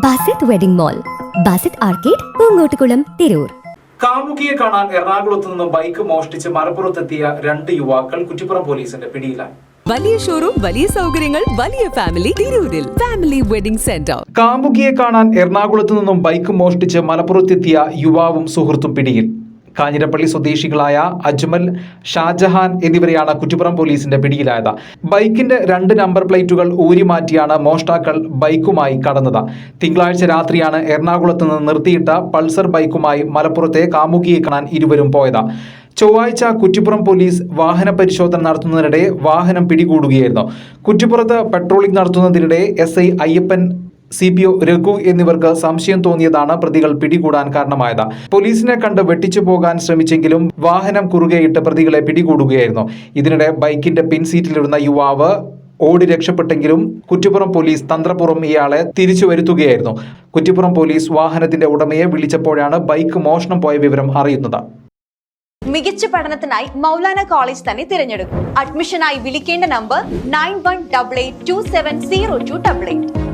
Basit wedding mall Basith arcade Poongottukulam Tirur. കാമുകിയെ കാണാൻ എറണാകുളത്ത് നിന്ന് ബൈക്ക് മോഷ്ടിച്ച് മലപ്പുറത്തെത്തിയ രണ്ട് യുവാക്കൾ കുറ്റിപ്പുറം പോലീസിന്റെ പിടിയിലായി. വലിയ ഷോറൂം വലിയ സൗകര്യങ്ങൾ വലിയ ഫാമിലി തിരൂരിൽ. ഫാമിലി വെഡിംഗ് സെന്റർ കാമുകിയെ കാണാൻ എറണാകുളത്ത് നിന്നും ബൈക്ക് മോഷ്ടിച്ച് മലപ്പുറത്തെത്തിയ യുവാവും സുഹൃത്തും പിടിയിൽ. കാഞ്ഞിരപ്പള്ളി സ്വദേശികളായ അജ്മൽ ഷാജഹാൻ എന്നിവരെയാണ് കുറ്റിപ്പുറം പോലീസിന്റെ പിടിയിലായത്. ബൈക്കിന്റെ രണ്ട് നമ്പർ പ്ലേറ്റുകൾ ഊരിമാറ്റിയാണ് മോഷ്ടാക്കൾ ബൈക്കുമായി കടന്നത്. തിങ്കളാഴ്ച രാത്രിയാണ് എറണാകുളത്ത് നിന്ന് നിർത്തിയിട്ട പൾസർ ബൈക്കുമായി മലപ്പുറത്തെ കാമുകിയെ കാണാൻ ഇരുവരും പോയത്. ചൊവ്വാഴ്ച കുറ്റിപ്പുറം പോലീസ് വാഹന പരിശോധന നടത്തുന്നതിനിടെ വാഹനം പിടികൂടുകയായിരുന്നു. കുറ്റിപ്പുറത്ത് patrolling നടത്തുന്നതിനിടെ S I Ayyappan C P O Raghu എന്നിവർക്ക് സംശയം തോന്നിയതാണ് പ്രതികൾ പിടികൂടാൻ കാരണമായത്. പോലീസിനെ കണ്ട് വെട്ടിച്ചു പോകാൻ ശ്രമിച്ചെങ്കിലും വാഹനം കുറുകെയിട്ട് പ്രതികളെ പിടികൂടുകയായിരുന്നു. ഇതിനിടെ ബൈക്കിന്റെ പിൻസീറ്റിലിരുന്ന യുവാവ് ഓടി രക്ഷപ്പെട്ടെങ്കിലും കുറ്റിപ്പുറം പോലീസ് തന്ത്രപൂർവം ഇയാളെ തിരിച്ചു വരുത്തുകയായിരുന്നു. കുറ്റിപ്പുറം പോലീസ് വാഹനത്തിന്റെ ഉടമയെ വിളിച്ചപ്പോഴാണ് ബൈക്ക് മോഷണം പോയ വിവരം അറിയുന്നത്. മികച്ച പഠനത്തിനായി മൗലാന കോളേജ് തന്നെ തിരഞ്ഞെടുക്കും. അഡ്മിഷനായി വിളിക്കേണ്ട number nine one double eight two seven zero two double eight.